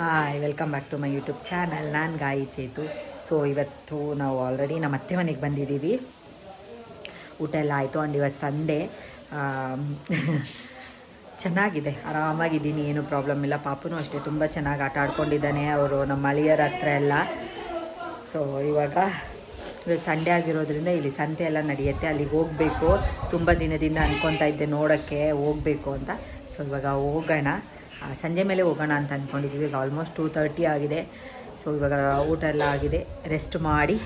Hi welcome back to my YouTube channel ನಾನು ಗಾಯಿ Chethu. So ಇವತ್ತು ನಾವು ಆಲ್ರೆಡಿ ನಮ್ಮ ಅತ್ತೆ ಮನೆಗೆ ಬಂದಿದ್ದೀವಿ. ಊಟ ಎಲ್ಲ ಆಯಿತು. ಆ್ಯಂಡ್ ಇವತ್ತು ಸಂಡೆ. ಚೆನ್ನಾಗಿದೆ. ಆರಾಮಾಗಿದ್ದೀನಿ. ಏನೂ ಪ್ರಾಬ್ಲಮ್ ಇಲ್ಲ. ಪಾಪುನು ಅಷ್ಟೇ ತುಂಬ ಚೆನ್ನಾಗಿ ಆಟ ಆಡ್ಕೊಂಡಿದ್ದಾನೆ. ಅವರು ನಮ್ಮ ಅಳಿಯರ ಹತ್ರ ಎಲ್ಲ. ಸೊ ಇವಾಗ ಇವತ್ತು ಸಂಡೇ ಆಗಿರೋದ್ರಿಂದ ಇಲ್ಲಿ ಸಂತೆ ಎಲ್ಲ ನಡೆಯುತ್ತೆ. ಅಲ್ಲಿಗೆ ಹೋಗಬೇಕು. ತುಂಬ ದಿನದಿಂದ ಅಂದ್ಕೊತಾ ಇದ್ದೆ ನೋಡೋಕ್ಕೆ ಹೋಗಬೇಕು ಅಂತ. ಸೊ ಇವಾಗ ಹೋಗೋಣ. ಸಂಜೆ ಮೇಲೆ ಹೋಗೋಣ ಅಂತ ಅಂದ್ಕೊಂಡಿದ್ದೀವಿ ಈಗ ಆಲ್ಮೋಸ್ಟ್ ಟೂ ತರ್ಟಿ ಆಗಿದೆ. ಸೊ ಇವಾಗ ಊಟ ಎಲ್ಲ ಆಗಿದೆ. ರೆಸ್ಟ್ ಮಾಡಿ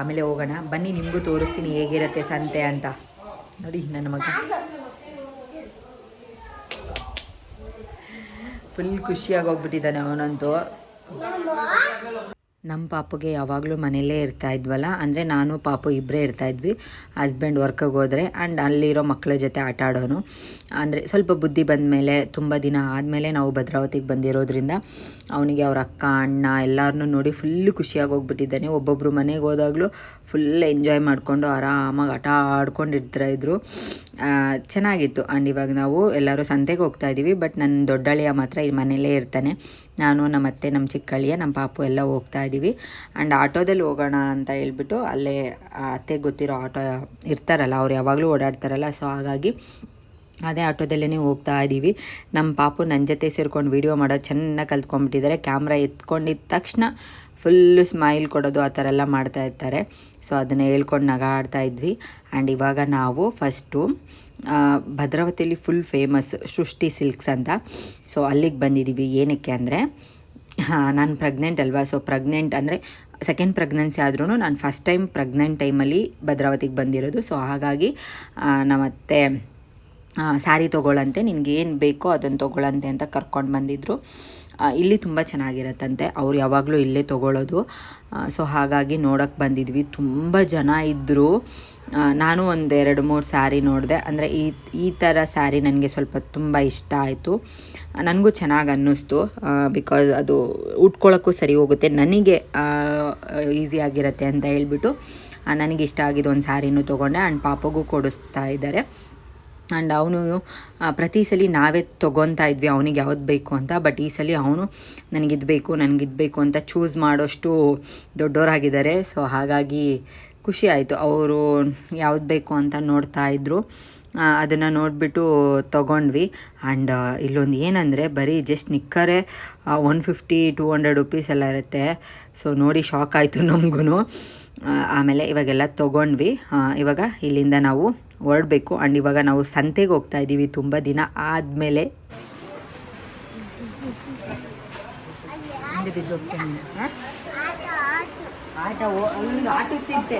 ಆಮೇಲೆ ಹೋಗೋಣ. ಬನ್ನಿ, ನಿಮಗೂ ತೋರಿಸ್ತೀನಿ ಹೇಗಿರುತ್ತೆ ಸಂತೆ ಅಂತ. ನೋಡಿ, ನನ್ನ ಮಗ. ಫುಲ್ ಖುಷಿಯಾಗಿ ಹೋಗ್ಬಿಟ್ಟಿದ್ದಾನೆ ಅವನಂತೂ. ನಮ್ಮ ಪಾಪಗೆ ಯಾವಾಗಲೂ ಮನೆಯಲ್ಲೇ ಇರ್ತಾ ಇದ್ವಲ್ಲ, ಅಂದರೆ ನಾನು, ಪಾಪು ಇಬ್ಬರೇ ಇರ್ತಾ ಇದ್ವಿ. ಹಸ್ಬೆಂಡ್ ವರ್ಕಿಗೆ ಹೋದರೆ ಆ್ಯಂಡ್ ಅಲ್ಲಿರೋ ಮಕ್ಕಳ ಜೊತೆ ಆಟ ಆಡೋನು. ಅಂದರೆ ಸ್ವಲ್ಪ ಬುದ್ಧಿ ಬಂದ ಮೇಲೆ ತುಂಬ ದಿನ ಆದಮೇಲೆ ನಾವು ಭದ್ರಾವತಿಗೆ ಬಂದಿರೋದ್ರಿಂದ ಅವನಿಗೆ ಅವ್ರ ಅಕ್ಕ, ಅಣ್ಣ ಎಲ್ಲರನ್ನೂ ನೋಡಿ ಫುಲ್ಲು ಖುಷಿಯಾಗಿ ಹೋಗ್ಬಿಟ್ಟಿದ್ದಾನೆ. ಒಬ್ಬೊಬ್ಬರು ಮನೆಗೆ ಹೋದಾಗಲೂ ಫುಲ್ ಎಂಜಾಯ್ ಮಾಡಿಕೊಂಡು ಆರಾಮಾಗಿ ಆಟ ಆಡ್ಕೊಂಡಿರ್ತಾ ಇದ್ರು. ಚೆನ್ನಾಗಿತ್ತು. ಆ್ಯಂಡ್ ಇವಾಗ ನಾವು ಎಲ್ಲರೂ ಸಂತೆಗೆ ಹೋಗ್ತಾ ಇದ್ದೀವಿ ಬಟ್ ನನ್ನ ದೊಡ್ಡಳಿಯ ಮಾತ್ರ ಇಲ್ಲಿ ಮನೆಯಲ್ಲೇ ಇರ್ತಾನೆ. ನಾನು ನಮ್ಮ ಅತ್ತೆ ನಮ್ಮ ಚಿಕ್ಕಳಿಯ ನಮ್ಮ ಪಾಪು ಎಲ್ಲ ಹೋಗ್ತಾ ಇದ್ದೀವಿ ಆ್ಯಂಡ್ ಆಟೋದಲ್ಲಿ ಹೋಗೋಣ ಅಂತ ಹೇಳ್ಬಿಟ್ಟು ಅಲ್ಲೇ ಅತ್ತೆಗೆ ಅತ್ತೆ ಗೊತ್ತಿರೋ ಆಟೋ ಇರ್ತಾರಲ್ಲ, ಅವ್ರು ಯಾವಾಗಲೂ ಓಡಾಡ್ತಾರಲ್ಲ, ಸೊ ಹಾಗಾಗಿ ಅದೇ ಆಟೋದಲ್ಲೇ ಹೋಗ್ತಾ ಇದ್ದೀವಿ. ನಮ್ಮ ಪಾಪು ನನ್ನ ಜೊತೆ ಸೇರ್ಕೊಂಡು ವೀಡಿಯೋ ಮಾಡೋದು ಚೆನ್ನಾಗಿ ಕಲ್ತ್ಕೊಂಡ್ಬಿಟ್ಟಿದ್ದಾರೆ. ಕ್ಯಾಮ್ರಾ ಎತ್ಕೊಂಡಿದ್ದ ತಕ್ಷಣ ಫುಲ್ಲು ಸ್ಮೈಲ್ ಕೊಡೋದು ಆ ಥರ ಎಲ್ಲ ಮಾಡ್ತಾ ಇರ್ತಾರೆ ಸೊ ಅದನ್ನು ಹೇಳ್ಕೊಂಡು ನಗಾಡ್ತಾ ಇದ್ವಿ. ಆ್ಯಂಡ್ ಇವಾಗ ನಾವು ಫಸ್ಟು ಭದ್ರಾವತಿಯಲ್ಲಿ ಫುಲ್ ಫೇಮಸ್ ಸೃಷ್ಟಿ ಸಿಲ್ಕ್ಸ್ ಅಂತ. ಸೊ ಅಲ್ಲಿಗೆ ಬಂದಿದ್ದೀವಿ ಏನಕ್ಕೆ ಅಂದರೆ ನಾನು ಪ್ರೆಗ್ನೆಂಟ್ ಅಲ್ವಾ? ಸೊ ಪ್ರೆಗ್ನೆಂಟ್ ಅಂದರೆ ಸೆಕೆಂಡ್ ಪ್ರೆಗ್ನೆನ್ಸಿ ಆದ್ರೂ ನಾನು ಫಸ್ಟ್ ಟೈಮ್ ಪ್ರೆಗ್ನೆಂಟ್ ಟೈಮಲ್ಲಿ ಭದ್ರಾವತಿಗೆ ಬಂದಿರೋದು. ಸೊ ಹಾಗಾಗಿ ನಮ್ಮತ್ತೆ ಸ್ಯಾರಿ ತೊಗೊಳ್ಳಂತೆ ನಿನಗೆ ಏನು ಬೇಕೋ ಅದನ್ನು ತೊಗೊಳ್ಳಂತೆ ಅಂತ ಕರ್ಕೊಂಡು ಬಂದಿದ್ದರು ಇಲ್ಲಿ ತುಂಬ ಚೆನ್ನಾಗಿರತ್ತಂತೆ. ಅವ್ರು ಯಾವಾಗಲೂ ಇಲ್ಲೇ ತೊಗೊಳ್ಳೋದು ಸೊ ಹಾಗಾಗಿ ನೋಡೋಕ್ಕೆ ಬಂದಿದ್ವಿ. ತುಂಬ ಜನ ಇದ್ದರು ನಾನು ಒಂದೆರಡು ಮೂರು ಸ್ಯಾರಿ ನೋಡಿದೆ. ಅಂದರೆ ಈ ಈ ಥರ ಸ್ಯಾರಿ ನನಗೆ ಸ್ವಲ್ಪ ತುಂಬ ಇಷ್ಟ ಆಯಿತು. ನನಗೂ ಚೆನ್ನಾಗಿ ಅನ್ನಿಸ್ತು. ಬಿಕಾಸ್ ಅದು ಉಟ್ಕೊಳ್ಳೋಕ್ಕೂ ಸರಿ ಹೋಗುತ್ತೆ. ನನಗೆ ಈಸಿ ಆಗಿರುತ್ತೆ ಅಂತ ಹೇಳ್ಬಿಟ್ಟು ನನಗಿಷ್ಟ ನನಗೆ ಇಷ್ಟ ಆಗಿದ್ದು ಒಂದು ಸ್ಯಾರಿನೂ ತೊಗೊಂಡೆ. ಆ್ಯಂಡ್ ಪಾಪಗೂ ಕೊಡಿಸ್ತಾ ಇದ್ದಾರೆ ಆ್ಯಂಡ್ ಅವನು ಪ್ರತಿ ಸಲ ನಾವೇ ತೊಗೊತಾ ಇದ್ವಿ, ಅವನಿಗೆ ಯಾವ್ದು ಬೇಕು ಅಂತ. ಬಟ್ ಈ ಸಲ ಅವನು, ನನಗಿದು ಬೇಕು ನನಗಿದು ಬೇಕು ಅಂತ ಚೂಸ್ ಮಾಡೋಷ್ಟು ದೊಡ್ಡವರಾಗಿದ್ದಾರೆ ಸೊ ಹಾಗಾಗಿ ಖುಷಿ ಆಯಿತು. ಅವರು ಯಾವ್ದು ಬೇಕು ಅಂತ ನೋಡ್ತಾ ಇದ್ದರು ಅದನ್ನು ನೋಡಿಬಿಟ್ಟು ತೊಗೊಂಡ್ವಿ. ಆ್ಯಂಡ್ ಇಲ್ಲೊಂದು ಏನಂದರೆ, ಬರೀ just ನಿಕ್ಕರೆ one fifty two hundred rupees ಎಲ್ಲ ಇರುತ್ತೆ. ಸೊ ನೋಡಿ ಶಾಕ್ ಆಯಿತು ನಮಗೂ ಆಮೇಲೆ ಇವಾಗೆಲ್ಲ ತೊಗೊಂಡ್ವಿ. ಇವಾಗ ಇಲ್ಲಿಂದ ನಾವು ಹೊರಡಬೇಕು. ಆ್ಯಂಡ್ ಇವಾಗ ನಾವು ಸಂತೆಗೆ ಹೋಗ್ತಾ ಇದ್ದೀವಿ ತುಂಬ ದಿನ ಆದಮೇಲೆ. ಆಟ ಆಟಕ್ಕೆ ಸಿಗ್ತೆ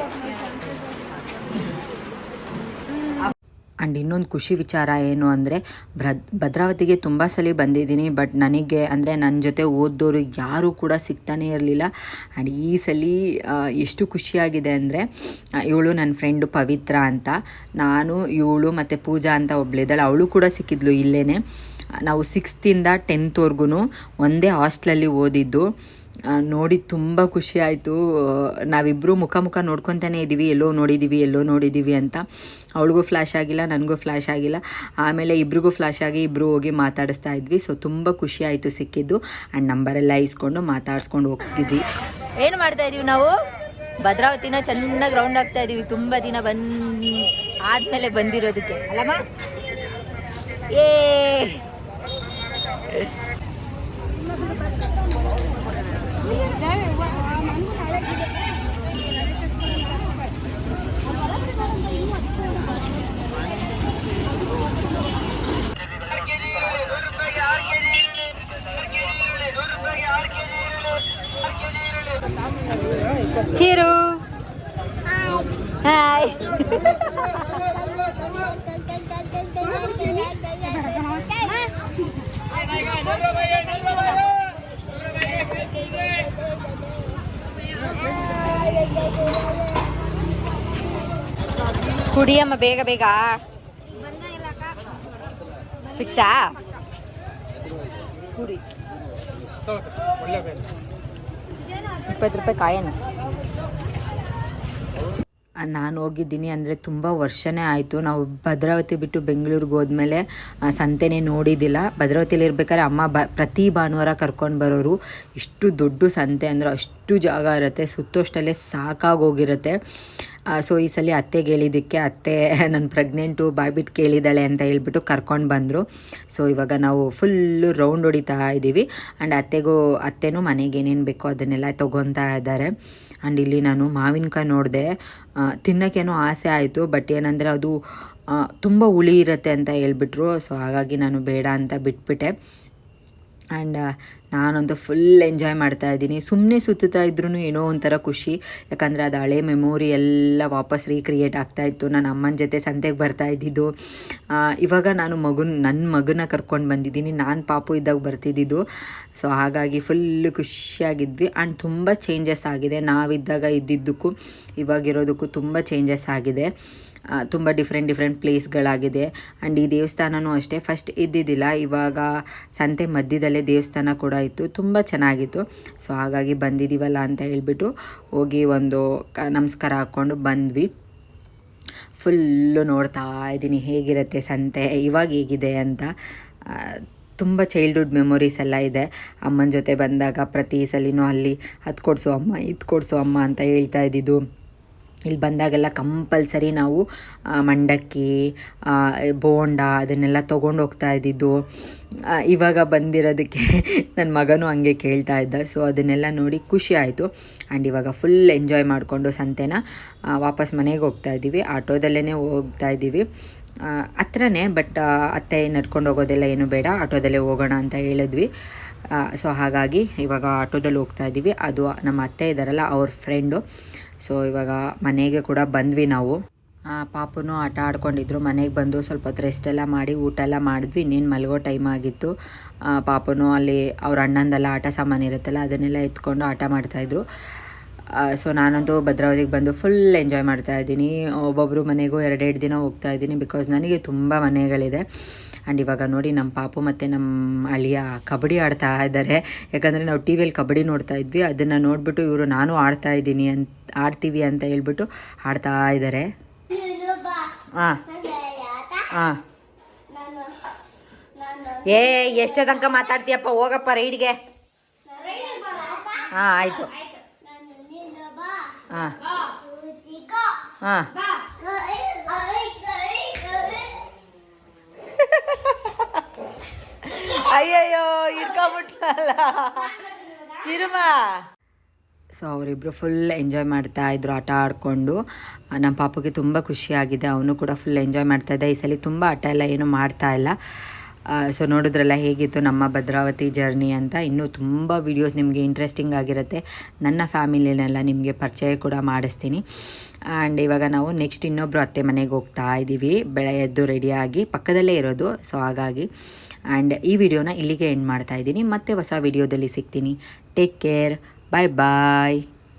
ಆ್ಯಂಡ್ ಇನ್ನೊಂದು ಖುಷಿ ವಿಚಾರ ಏನು ಅಂದರೆ ಭ್ರ ಭದ್ರಾವತಿಗೆ ತುಂಬ ಸಲ ಬಂದಿದ್ದೀನಿ, ಬಟ್ ನನಗೆ ಅಂದರೆ ನನ್ನ ಜೊತೆ ಓದೋರು ಯಾರೂ ಕೂಡ ಸಿಗ್ತಾನೇ ಇರಲಿಲ್ಲ. ಆ್ಯಂಡ್ ಈ ಸಲ ಎಷ್ಟು ಖುಷಿಯಾಗಿದೆ ಅಂದರೆ ಇವಳು ನನ್ನ ಫ್ರೆಂಡು ಪವಿತ್ರ ಅಂತ. ನಾನು, ಇವಳು ಮತ್ತು ಪೂಜಾ ಅಂತ ಒಬ್ಳಿದ್ದಾಳೆ ಅವಳು ಕೂಡ ಸಿಕ್ಕಿದ್ಲು ಇಲ್ಲೇ ನಾವು ಸಿಕ್ಸ್ತಿಂದ ಟೆಂತ್ವರೆಗೂ ಒಂದೇ ಹಾಸ್ಟ್ಲಲ್ಲಿ ಓದಿದ್ದು. ನೋಡಿ ತುಂಬ ಖುಷಿ ನಾವಿಬ್ಬರೂ ನಾವಿಬ್ಬರು ಮುಖ ಮುಖ ನೋಡ್ಕೊತಾನೆ ಇದ್ದೀವಿ ಎಲ್ಲೋ ನೋಡಿದ್ದೀವಿ ಎಲ್ಲೋ ನೋಡಿದ್ದೀವಿ ಅಂತ. ಅವಳಿಗೂ ಫ್ಲ್ಯಾಶ್ ಆಗಿಲ್ಲ, ನನಗೂ ಫ್ಲ್ಯಾಶ್ ಆಗಿಲ್ಲ. ಆಮೇಲೆ ಇಬ್ರಿಗೂ ಫ್ಲ್ಯಾಶ್ ಆಗಿ ಇಬ್ಬರು ಹೋಗಿ ಮಾತಾಡಿಸ್ತಾ ಇದ್ವಿ. ಸೊ ತುಂಬ ಖುಷಿ ಆಯಿತು ಸಿಕ್ಕಿದ್ದು. ಆ್ಯಂಡ್ ನಂಬರೆಲ್ಲ ಇಸ್ಕೊಂಡು ಮಾತಾಡಿಸ್ಕೊಂಡು ಹೋಗ್ತಿದ್ವಿ. ಏನು ಮಾಡ್ತಾ ಇದೀವಿ ನಾವು? ಭದ್ರಾವತಿನ ಚೆನ್ನಾಗಿ ರೌಂಡ್ ಆಗ್ತಾ ಇದೀವಿ. ತುಂಬ ದಿನ ಬಂದ್, ಆದಮೇಲೆ ಬಂದಿರೋದಕ್ಕೆ. ಅಲ್ಲಮ್ಮ? ಏ ಚೀರು ಹಾಯ್ ಕುಡಿಯಮ್ಮ ಬೇಗ ಬೇಗ. ಫಿಕ್ಸಾ ಇಪ್ಪತ್ತು ರೂಪಾಯಿ ಕಾಯನ. ನಾನು ಹೋಗಿದ್ದೀನಿ ಅಂದರೆ ತುಂಬ ವರ್ಷನೇ ಆಯಿತು. ನಾವು ಭದ್ರಾವತಿ ಬಿಟ್ಟು ಬೆಂಗಳೂರಿಗೆ ಹೋದ್ಮೇಲೆ ಸಂತೆನೇ ನೋಡಿದ್ದಿಲ್ಲ ಭದ್ರಾವತಿಯಲ್ಲಿ ಇರ್ಬೇಕಾದ್ರೆ ಅಮ್ಮ ಬ, ಪ್ರತಿ ಭಾನುವಾರ ಕರ್ಕೊಂಡು ಬರೋರು. ಇಷ್ಟು ದೊಡ್ಡ ಸಂತೆ ಅಂದರೆ ಅಷ್ಟು ಜಾಗ ಇರುತ್ತೆ. ಸುತ್ತೋಷ್ಟಲ್ಲೇ ಸಾಕಾಗೋಗಿರುತ್ತೆ ಸೊ ಈ ಸಲ ಅತ್ತೆಗೆ ಹೇಳಿದ್ದಕ್ಕೆ ಅತ್ತೆ ನನ್ನ ಪ್ರೆಗ್ನೆಂಟು ಬಾಯ್ಬಿಟ್ಟು ಕೇಳಿದ್ದಾಳೆ ಅಂತ ಹೇಳ್ಬಿಟ್ಟು ಕರ್ಕೊಂಡು ಬಂದರು. ಸೊ ಇವಾಗ ನಾವು ಫುಲ್ಲು ರೌಂಡ್ ಹೊಡಿತಾ ಇದ್ದೀವಿ ಆ್ಯಂಡ್ ಅತ್ತೆಗೂ, ಅತ್ತೆನೂ ಮನೆಗೆ ಏನೇನು ಬೇಕೋ ಅದನ್ನೆಲ್ಲ ತೊಗೊತಾ ಇದ್ದಾರೆ. ಆ್ಯಂಡ್ ಇಲ್ಲಿ ನಾನು ಮಾವಿನಕಾಯಿ ನೋಡಿದೆ. ತಿನ್ನೋಕ್ಕೇನೋ ಆಸೆ ಆಯಿತು ಬಟ್ ಏನಂದರೆ ಅದು ತುಂಬ ಹುಳಿ ಇರುತ್ತೆ ಅಂತ ಹೇಳ್ಬಿಟ್ರು. ಸೊ ಹಾಗಾಗಿ ನಾನು ಬೇಡ ಅಂತ ಬಿಟ್ಬಿಟ್ಟೆ. ಆ್ಯಂಡ್ ನಾನಂತೂ ಫುಲ್ ಎಂಜಾಯ್ ಮಾಡ್ತಾ ಇದ್ದೀನಿ. ಸುಮ್ಮನೆ ಸುತ್ತುತ್ತಾ ಇದ್ರೂ ಏನೋ ಒಂಥರ ಖುಷಿ. ಯಾಕಂದರೆ ಅದು ಹಳೆ ಮೆಮೊರಿ ಎಲ್ಲ ವಾಪಸ್ ರೀಕ್ರಿಯೇಟ್ ಆಗ್ತಾ ಇತ್ತು. ನನ್ನ ಅಮ್ಮನ ಜೊತೆ ಸಂತೆಗೆ ಬರ್ತಾ ಇದ್ದಿದ್ದು. ಇವಾಗ ನಾನು ಮಗುನ ನನ್ನ ಮಗನ ಕರ್ಕೊಂಡು ಬಂದಿದ್ದೀನಿ. ನಾನು ಪಾಪು ಇದ್ದಾಗ ಬರ್ತಿದ್ದಿದ್ದು. ಸೊ ಹಾಗಾಗಿ ಫುಲ್ ಖುಷಿಯಾಗಿದ್ವಿ. ಆ್ಯಂಡ್ ತುಂಬ ಚೇಂಜಸ್ ಆಗಿದೆ. ನಾವಿದ್ದಾಗ ಇದ್ದಿದ್ದಕ್ಕೂ, ಇವಾಗಿರೋದಕ್ಕೂ ತುಂಬ ಚೇಂಜಸ್ ಆಗಿದೆ. ತುಂಬ ಡಿಫ್ರೆಂಟ್ ಡಿಫ್ರೆಂಟ್ ಪ್ಲೇಸ್ಗಳಾಗಿದೆ ಆ್ಯಂಡ್ ಈ ದೇವಸ್ಥಾನವೂ ಅಷ್ಟೇ. ಫಸ್ಟ್ ಇದ್ದಿದ್ದಿಲ್ಲ, ಇವಾಗ ಸಂತೆ ಮಧ್ಯದಲ್ಲೇ ದೇವಸ್ಥಾನ ಕೂಡ ಇತ್ತು. ತುಂಬ ಚೆನ್ನಾಗಿತ್ತು. ಸೊ ಹಾಗಾಗಿ ಬಂದಿದ್ದೀವಲ್ಲ ಅಂತ ಹೇಳ್ಬಿಟ್ಟು ಹೋಗಿ ಒಂದು ನಮಸ್ಕಾರ ಹಾಕ್ಕೊಂಡು ಬಂದ್ವಿ. ಫುಲ್ಲು ನೋಡ್ತಾ ಇದ್ದೀನಿ, ಹೇಗಿರುತ್ತೆ ಸಂತೆ, ಇವಾಗ ಹೇಗಿದೆ ಅಂತ. ತುಂಬ ಚೈಲ್ಡ್ಹುಡ್ ಮೆಮೊರೀಸ್ ಎಲ್ಲ ಇದೆ. ಅಮ್ಮನ ಜೊತೆ ಬಂದಾಗ ಪ್ರತಿ ಸಲಿನೂ ಅಲ್ಲಿ ಅದು ಕೊಡಿಸು ಅಮ್ಮ ಇದು ಕೊಡಿಸು ಅಮ್ಮ ಅಂತ ಹೇಳ್ತಾ ಇದ್ದಿದ್ದು. ಇಲ್ಲಿ ಬಂದಾಗೆಲ್ಲ ಕಂಪಲ್ಸರಿ ನಾವು ಮಂಡಕ್ಕಿ ಬೋಂಡ ಅದನ್ನೆಲ್ಲ ತೊಗೊಂಡು ಹೋಗ್ತಾ ಇದ್ದಿದ್ದು. ಇವಾಗ ಬಂದಿರೋದಕ್ಕೆ ನನ್ನ ಮಗನೂ ಹಂಗೆ ಕೇಳ್ತಾ ಇದ್ದ. ಸೊ ಅದನ್ನೆಲ್ಲ ನೋಡಿ ಖುಷಿ ಆಯಿತು. ಆ್ಯಂಡ್ ಇವಾಗ ಫುಲ್ ಎಂಜಾಯ್ ಮಾಡಿಕೊಂಡು ಸಂತೆನ ವಾಪಸ್ ಮನೆಗೆ ಹೋಗ್ತಾ ಇದ್ದೀವಿ. ಆಟೋದಲ್ಲೇ ಹೋಗ್ತಾ ಇದ್ದೀವಿ. ಹತ್ರನೇ ಬಟ್ ಅತ್ತೆ ನಡ್ಕೊಂಡು ಹೋಗೋದೆಲ್ಲ ಏನು ಬೇಡ. ಆಟೋದಲ್ಲೇ ಹೋಗೋಣ ಅಂತ ಹೇಳಿದ್ವಿ. ಸೊ ಹಾಗಾಗಿ ಇವಾಗ ಆಟೋದಲ್ಲಿ ಹೋಗ್ತಾ ಇದ್ದೀವಿ. ಅದು ನಮ್ಮ ಅತ್ತೆ ಇದ್ದಾರಲ್ಲ, ಅವ್ರ ಫ್ರೆಂಡು ಸೊ ಇವಾಗ ಮನೆಗೆ ಕೂಡ ಬಂದ್ವಿ ನಾವು. ಪಾಪುನೂ ಆಟ ಆಡ್ಕೊಂಡಿದ್ರು. ಮನೆಗೆ ಬಂದು ಸ್ವಲ್ಪ ಹೊತ್ತು ರೆಸ್ಟ್ ಎಲ್ಲ ಮಾಡಿ ಊಟ ಎಲ್ಲ ಮಾಡಿದ್ವಿ. ಇನ್ನೇನು ಮಲಗೋ ಟೈಮ್ ಆಗಿತ್ತು. ಪಾಪುನು ಅಲ್ಲಿ ಅವ್ರ ಅಣ್ಣಂದೆಲ್ಲ ಆಟ ಸಾಮಾನು ಇರುತ್ತಲ್ಲ, ಅದನ್ನೆಲ್ಲ ಎತ್ಕೊಂಡು ಆಟ ಮಾಡ್ತಾಯಿದ್ರು ಸೊ ನಾನಂತೂ ಭದ್ರಾವತಿಗೆ ಬಂದು ಫುಲ್ ಎಂಜಾಯ್ ಮಾಡ್ತಾ ಇದ್ದೀನಿ. ಒಬ್ಬೊಬ್ಬರು ಮನೆಗೂ ಎರಡೆರಡು ದಿನ ಹೋಗ್ತಾ ಇದ್ದೀನಿ ಬಿಕಾಸ್ ನನಗೆ ತುಂಬ ಮನೆಗಳಿದೆ. ಆ್ಯಂಡ್ ಇವಾಗ ನೋಡಿ ನಮ್ಮ ಪಾಪು ಮತ್ತು ನಮ್ಮ ಅಳಿಯ ಕಬಡ್ಡಿ ಆಡ್ತಾ ಇದ್ದಾರೆ. ಯಾಕಂದರೆ ನಾವು ಟಿ ವಿಯಲ್ಲಿ ಕಬಡ್ಡಿ ನೋಡ್ತಾ ಇದ್ವಿ. ಅದನ್ನು ನೋಡಿಬಿಟ್ಟು ಇವರು ನಾನು ಆಡ್ತಾ ಇದ್ದೀನಿ ಅಂತ ಆಡ್ತೀವಿ ಅಂತ ಹೇಳ್ಬಿಟ್ಟು ಆಡ್ತಾ ಇದ್ದಾರೆ ಹಾಂ ಹಾಂ ಏ ಎಷ್ಟೇ ತನಕ ಮಾತಾಡ್ತೀಯಪ್ಪ ಹೋಗಪ್ಪ ರೈಡ್ಗೆ. ಹಾಂ ಆಯಿತು. ಹಾಂ ಹಾಂ ಅಯ್ಯಯ್ಯೋ ಇಟ್ಕೊಂಬಿಟ್ಲಲ್ಲ ಸಿರುಮ ಸೊ ಅವರಿಬ್ಬರು ಫುಲ್ ಎಂಜಾಯ್ ಮಾಡ್ತಾ ಇದ್ರು, ಆಟ ಆಡಿಕೊಂಡು. ನಮ್ಮ ಪಾಪಗೆ ತುಂಬ ಖುಷಿಯಾಗಿದೆ. ಅವನು ಕೂಡ ಫುಲ್ ಎಂಜಾಯ್ ಮಾಡ್ತಾ ಇದ್ದ. ಈ ಸಲ ತುಂಬ ಆಟ ಎಲ್ಲ ಏನು ಮಾಡ್ತಾ ಇಲ್ಲ. ಸೊ ನೋಡಿದ್ರಲ್ಲ ಹೇಗಿತ್ತು ನಮ್ಮ ಭದ್ರಾವತಿ ಜರ್ನಿ ಅಂತ. ಇನ್ನೂ ತುಂಬ ವೀಡಿಯೋಸ್ ನಿಮಗೆ ಇಂಟ್ರೆಸ್ಟಿಂಗ್ ಆಗಿರುತ್ತೆ. ನನ್ನ ಫ್ಯಾಮಿಲಿನೆಲ್ಲ ನಿಮಗೆ ಪರಿಚಯ ಕೂಡ ಮಾಡಿಸ್ತೀನಿ. ಆ್ಯಂಡ್ ಇವಾಗ ನಾವು ನೆಕ್ಸ್ಟ್ ಇನ್ನೊಬ್ಬರು ಅತ್ತೆ ಮನೆಗೆ ಹೋಗ್ತಾ ಇದ್ದೀವಿ ಬೆಳೆ ಎದ್ದು ರೆಡಿಯಾಗಿ ಪಕ್ಕದಲ್ಲೇ ಇರೋದು. ಸೊ ಹಾಗಾಗಿ ಆ್ಯಂಡ್ ಈ ವಿಡಿಯೋನ ಇಲ್ಲಿಗೆ ಎಂಡ್ ಮಾಡ್ತಾ ಇದ್ದೀನಿ. ಮತ್ತೆ ಹೊಸ ವಿಡಿಯೋದಲ್ಲಿ ಸಿಗ್ತೀನಿ. ಟೇಕ್ ಕೇರ್ ಬಾಯ್ ಬಾಯ್